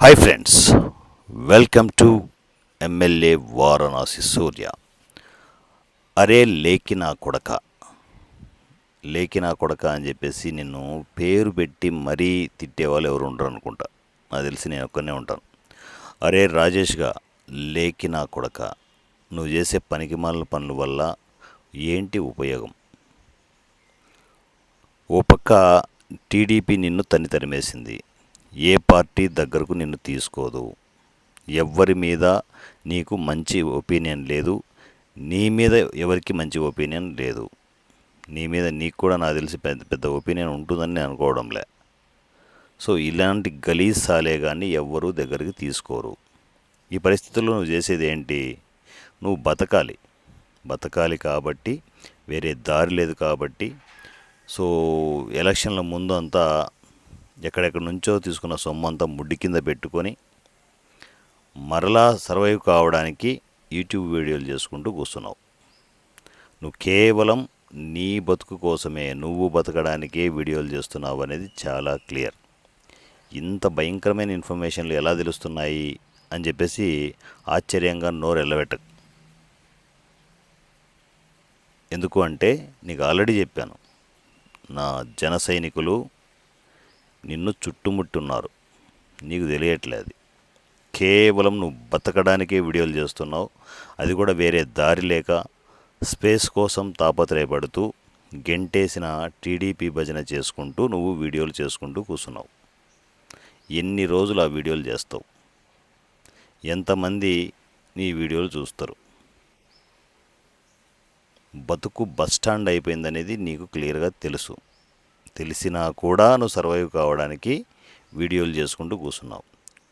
Hi friends welcome to MLA Varanasi Surya అరే లేకినా కొడక లేకి నా కొడక అని చెప్పేసి నిన్ను పేరు పెట్టి మరీ తిట్టేవాళ్ళు ఎవరు ఉండరు అనుకుంటా. నాకు తెలిసి నేను ఒక్కనే ఉంటాను. అరే రాజేష్గా లేకినా కొడక నువ్వు చేసే పనికిమాల పనుల వల్ల ఏంటి ఉపయోగం? ఓ పక్క టీడీపీ నిన్ను తన్ని తరిమేసింది. ఏ పార్టీ దగ్గరకు నిన్ను తీసుకోదు. ఎవ్వరి మీద నీకు మంచి ఒపీనియన్ లేదు. నీ మీద ఎవరికి మంచి ఒపీనియన్ లేదు. నీ మీద నీకు కూడా నాకు తెలిసి పెద్ద పెద్ద ఒపీనియన్ ఉంటుందని నేను అనుకోవడంలే. సో ఇలాంటి గలీజ్ సాలే కానీ ఎవ్వరూ దగ్గరికి తీసుకోరు. ఈ పరిస్థితుల్లో నువ్వు చేసేది ఏంటి? నువ్వు బతకాలి. బతకాలి కాబట్టి వేరే దారి లేదు కాబట్టి. సో ఎలక్షన్ల ముందు అంతా ఎక్కడెక్కడి నుంచో తీసుకున్న సొమ్ము అంతా ముడ్డి కింద పెట్టుకొని మరలా సర్వైవ్ కావడానికి యూట్యూబ్ వీడియోలు చేసుకుంటూ కూర్చున్నావు. నువ్వు కేవలం నీ బతుకు కోసమే నువ్వు బతకడానికే వీడియోలు చేస్తున్నావు అనేది చాలా క్లియర్. ఇంత భయంకరమైన ఇన్ఫర్మేషన్లు ఎలా తెలుస్తున్నాయి అని చెప్పేసి ఆశ్చర్యంగా నోరు ఎల్లబెట్ట ఎందుకు అంటే నీకు ఆల్రెడీ చెప్పాను నా జన సైనికులు నిన్ను చుట్టుముట్టున్నారు. నీకు తెలియట్లేదు. కేవలం నువ్వు బతకడానికే వీడియోలు చేస్తున్నావు. అది కూడా వేరే దారి లేక స్పేస్ కోసం తాపత్రయపడుతూ గెంటేసిన టీడీపీ భజన చేసుకుంటూ నువ్వు వీడియోలు చేసుకుంటూ కూర్చున్నావు. ఎన్ని రోజులు ఆ వీడియోలు చేస్తావు? ఎంతమంది నీ వీడియోలు చూస్తారు? బతుకు బస్ స్టాండ్ అయిపోయిందనేది నీకు క్లియర్గా తెలుసు. తెలిసినా కూడా నువ్వు సర్వైవ్ కావడానికి వీడియోలు చేసుకుంటూ కూర్చున్నావు.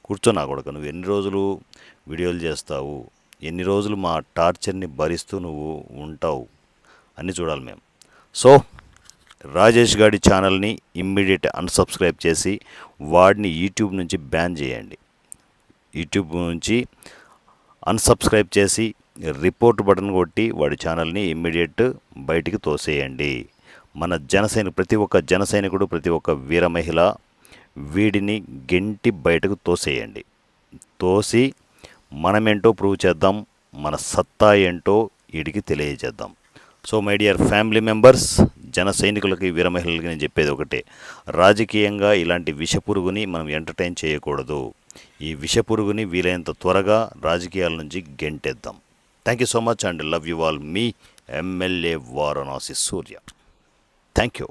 కూర్చున్నా కొడుకు నువ్వు ఎన్ని రోజులు వీడియోలు చేస్తావు? ఎన్ని రోజులు మా టార్చర్ని భరిస్తూ నువ్వు ఉంటావు? అని చూడాలి మేము. సో రాజేష్ గాడి ఛానల్ని ఇమ్మీడియట్ అన్సబ్స్క్రైబ్ చేసి వాడిని యూట్యూబ్ నుంచి బ్యాన్ చేయండి. యూట్యూబ్ నుంచి అన్సబ్స్క్రైబ్ చేసి రిపోర్ట్ బటన్ కొట్టి వాడి ఛానల్ని ఇమ్మీడియట్ బయటికి తోసేయండి. మన జనసైని ప్రతి ఒక్క జనసైనికుడు ప్రతి ఒక్క వీర మహిళ వీడిని గెంటి బయటకు తోసేయండి. తోసి మనమేంటో ప్రూవ్ చేద్దాం మన సత్తా ఏంటో వీడికి తెలియజేద్దాం. So my dear family members జన సైనికులకి వీర మహిళలకి నేను చెప్పేది ఒకటే. రాజకీయంగా ఇలాంటి విషపురుగుని మనం ఎంటర్టైన్ చేయకూడదు. ఈ విషపురుగుని వీలైనంత త్వరగా రాజకీయాల నుంచి గెంటేద్దాం. Thank you so much and love you all. Me MLA Varanasi Surya. Thank you